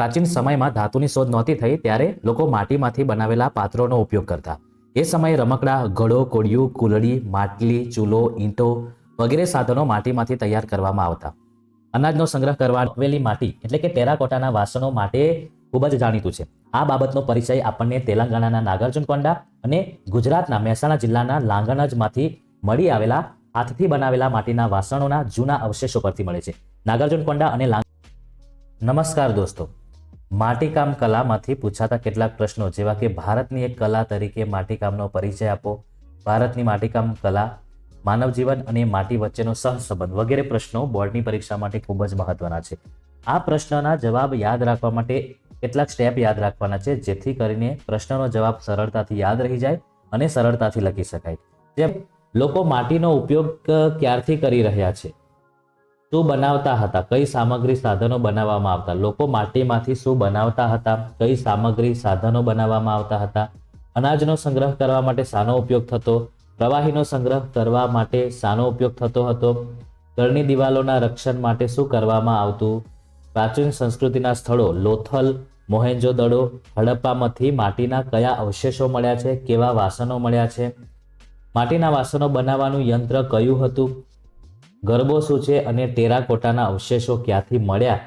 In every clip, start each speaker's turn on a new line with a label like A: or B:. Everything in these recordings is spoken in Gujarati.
A: પ્રાચીન સમયમાં ધાતુની શોધ નહોતી થઈ ત્યારે લોકો માટીમાંથી બનાવેલા પાત્રોનો ઉપયોગ કરતા. એ સમયે રમકડા, ઘડો કોડિયું કુલડી, માટલી, ચૂલો, ઈંટો વગેરે સાધનો માટીમાંથી તૈયાર કરવામાં આવતા. અનાજનો સંગ્રહ કરવા આવેલી માટી એટલે કે ટેરાકોટાના વાસણો માટે ખૂબ જ જાણીતું છે. આ બાબતનો પરિચય આપણને તેલંગાણાના નાગાર્જુનકોંડા અને ગુજરાતના મહેસાણા જિલ્લાના લાંગણજમાંથી મળી આવેલા હાથથી બનાવેલા માટીના વાસણોના જૂના અવશેષો પરથી મળે છે. નાગાર્જુનકોંડા અને નમસ્કાર દોસ્તો. માટીકામ કલામાંથી પૂછાતા કેટલાક પ્રશ્નો, જેવા કે ભારતની એક કલા તરીકે માટીકામનો પરિચય આપો, ભારતની માટીકામ કલા માનવ જીવન અને માટી વચ્ચેનો સહસંબંધ વગેરે પ્રશ્નો બોર્ડની પરીક્ષા માટે ખૂબ જ મહત્વના છે. આ પ્રશ્નના જવાબ યાદ રાખવા માટે કેટલાક સ્ટેપ યાદ રાખવાના છે, જેથી કરીને પ્રશ્નનો જવાબ સરળતાથી યાદ રહી જાય અને સરળતાથી લખી શકાય. જેમ, લોકો માટીનો ઉપયોગ ક્યારથી કરી રહ્યા છે? શું બનાવતા હતા? કઈ સામગ્રી સાધનો બનાવવામાં આવતા? લોકો માટીમાંથી શું બનાવતા હતા? કઈ સામગ્રી સાધનો બનાવવામાં આવતા હતા? અનાજનો સંગ્રહ કરવા માટે શાનો ઉપયોગ થતો? પ્રવાહીનો સંગ્રહ કરવા માટે શાનો ઉપયોગ થતો હતો? ઘરની દિવાલોના રક્ષણ માટે શું કરવામાં આવતું? પ્રાચીન સંસ્કૃતિના સ્થળો, લોથલ, મોહેન્જો દડો, હડપ્પામાંથી માટીના કયા અવશેષો મળ્યા છે? કેવા વાસણો મળ્યા છે? માટીના વાસણો બનાવવાનું યંત્ર કયું હતું? ગરબો શું છે અને ટેરાકોટાના અવશેષો ક્યાંથી મળ્યા?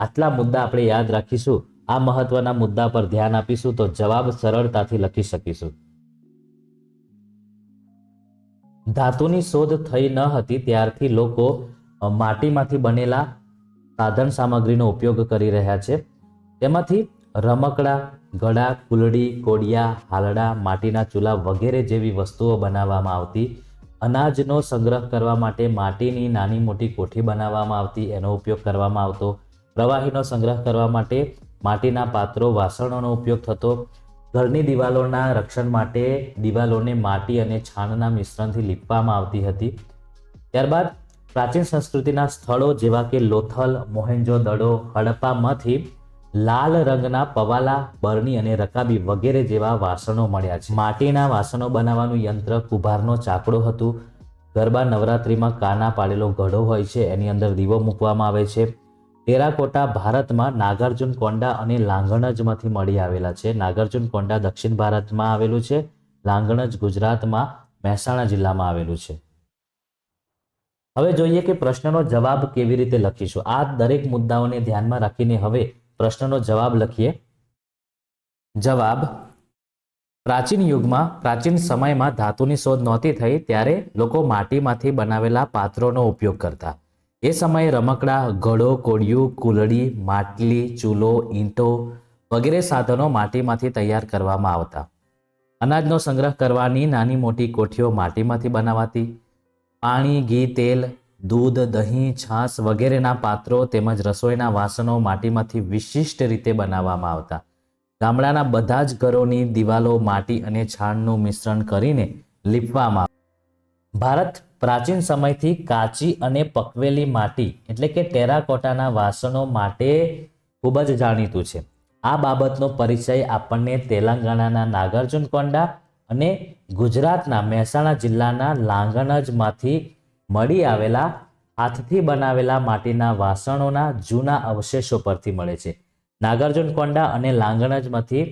A: આટલા મુદ્દા આપણે યાદ રાખીશું. આ મહત્વના મુદ્દા પર ધ્યાન આપીશું તો જવાબ સરળતાથી લખી શકીશું. ધાતુની શોધ થઈ ન હતી ત્યારથી લોકો માટીમાંથી બનેલા સાધન સામગ્રીનો ઉપયોગ કરી રહ્યા છે. તેમાંથી રમકડા, ગળા, કુલડી, કોડિયા, હાલડા, માટીના ચૂલા વગેરે જેવી વસ્તુઓ બનાવવામાં આવતી અનાજનો સંગ્રહ કરવા માટે માટીની નાની મોટી કોઠી બનાવવામાં આવતી, એનો ઉપયોગ કરવામાં આવતો. પ્રવાહીનો સંગ્રહ કરવા માટે માટીના પાત્રો, વાસણોનો ઉપયોગ થતો. ઘરની દિવાલોના રક્ષણ માટે દિવાલોને માટી અને છાણના મિશ્રણથી લીપવામાં આવતી હતી. ત્યારબાદ પ્રાચીન સંસ્કૃતિના સ્થળો જેવા કે લોથલ, મોહેન્જો દડો હડપ્પામાંથી લાલ રંગના પવાલા, બરણી અને રકાબી વગેરે જેવા વાસણો મળ્યા છે. માટીના વાસણો બનાવવાનું યંત્ર કુભારનો ચાકડો હતું. ગરબા નવરાત્રિમાં કાના પાડેલો ઘડો હોય છે, એની અંદર દીવો મૂકવામાં આવે છે. ટેરાકોટા ભારતમાં નાગાર્જુન કોંડા અને લાંગણજમાંથી મળી આવેલા છે. નાગાર્જુન કોંડા દક્ષિણ ભારતમાં આવેલું છે લાંગણજ ગુજરાતમાં મહેસાણા જિલ્લામાં આવેલું છે. હવે જોઈએ કે પ્રશ્નનો જવાબ કેવી રીતે લખીશું. આ દરેક મુદ્દાઓને ધ્યાનમાં રાખીને હવે પ્રશ્નનો જવાબ લખીએ. જવાબ, પ્રાચીન યુગમાં, પ્રાચીન સમયમાં ધાતુની શોધ નહોતી થઈ ત્યારે લોકો માટીમાંથી બનાવેલા પાત્રોનો ઉપયોગ કરતા. એ સમયે રમકડા, ઘડો, કોડિયું, કુલડી, માટલી, ચૂલો, ઈંટો વગેરે સાધનો માટીમાંથી તૈયાર કરવામાં આવતા. અનાજનો સંગ્રહ કરવાની નાની મોટી કોઠીઓ માટીમાંથી બનાવાતી. પાણી, ઘી, તેલ દૂધ, દહીં, છાશ વગેરેના પાત્રો તેમજ રસોઈના વાસણો માટીમાંથી વિશિષ્ટ રીતે બનાવવામાં આવતા ગામડાના બધા જ ઘરોની દિવાલો માટી અને છાણનું મિશ્રણ કરીને લીપવામાં આવતી. ભારત પ્રાચીન સમયથી કાચી અને પકવેલી માટી એટલે કે ટેરાકોટાના વાસણો માટે ખૂબ જ જાણીતું છે આ બાબતનો પરિચય આપણને તેલંગાણાના નાગાર્જુનકોંડા અને ગુજરાતના મહેસાણા જિલ્લાના લાંગણજમાંથી મળી આવેલા હાથથી બનાવેલા માટીના વાસણોના જૂના અવશેષો પરથી મળે છે. નાગાર્જુન કોંડા અને લાંગણજમાંથી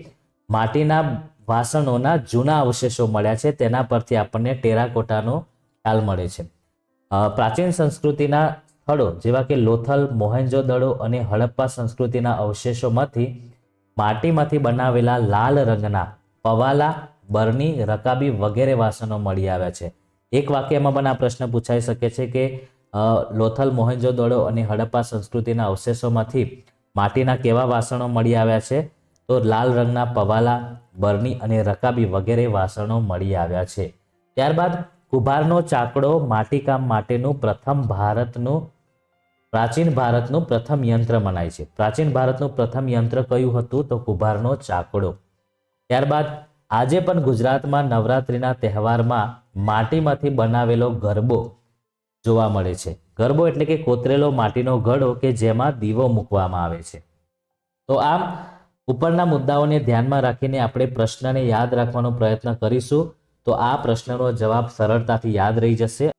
A: માટીના વાસણોના જૂના અવશેષો મળ્યા છે. તેના પરથી આપણને ટેરાકોટાનો ખ્યાલ મળે છે. પ્રાચીન સંસ્કૃતિના સ્થળો જેવા કે લોથલ, મોહેન્જો દડો અને હડપ્પા સંસ્કૃતિના અવશેષોમાંથી માટીમાંથી બનાવેલા લાલ રંગના પવાલા, બરણી, રકાબી વગેરે વાસણો મળી આવ્યા છે. એક વાક્યમાં પણ આ પ્રશ્ન પૂછાઈ શકે છે કે લોથલ, મોહેન્જો દડો અને હડપ્પા સંસ્કૃતિના અવશેષોમાંથી માટીના કેવા વાસણો મળી આવ્યા છે? તો લાલ રંગના પવાલા, બરણી અને રકાબી વગેરે વાસણો મળી આવ્યા છે. ત્યારબાદ કુભારનો ચાકડો માટીકામ માટેનું પ્રથમ ભારતનું, પ્રાચીન ભારતનું પ્રથમ યંત્ર મનાય છે. પ્રાચીન ભારતનું પ્રથમ યંત્ર કયું હતું? તો કુભારનો ચાકડો. ત્યારબાદ આજે પણ ગુજરાતમાં નવરાત્રિના તહેવારમાં માટીમાંથી બનાવેલો ગરબો જોવા મળે છે. ગરબો એટલે કે કોતરેલો માટીનો ઘડો કે જેમાં દીવો મૂકવામાં આવે છે. તો આમ ઉપરના મુદ્દાઓને ધ્યાનમાં રાખીને આપણે પ્રશ્નને યાદ રાખવાનો પ્રયત્ન કરીશું. તો આ પ્રશ્નનો જવાબ સરળતાથી યાદ રહી જશે.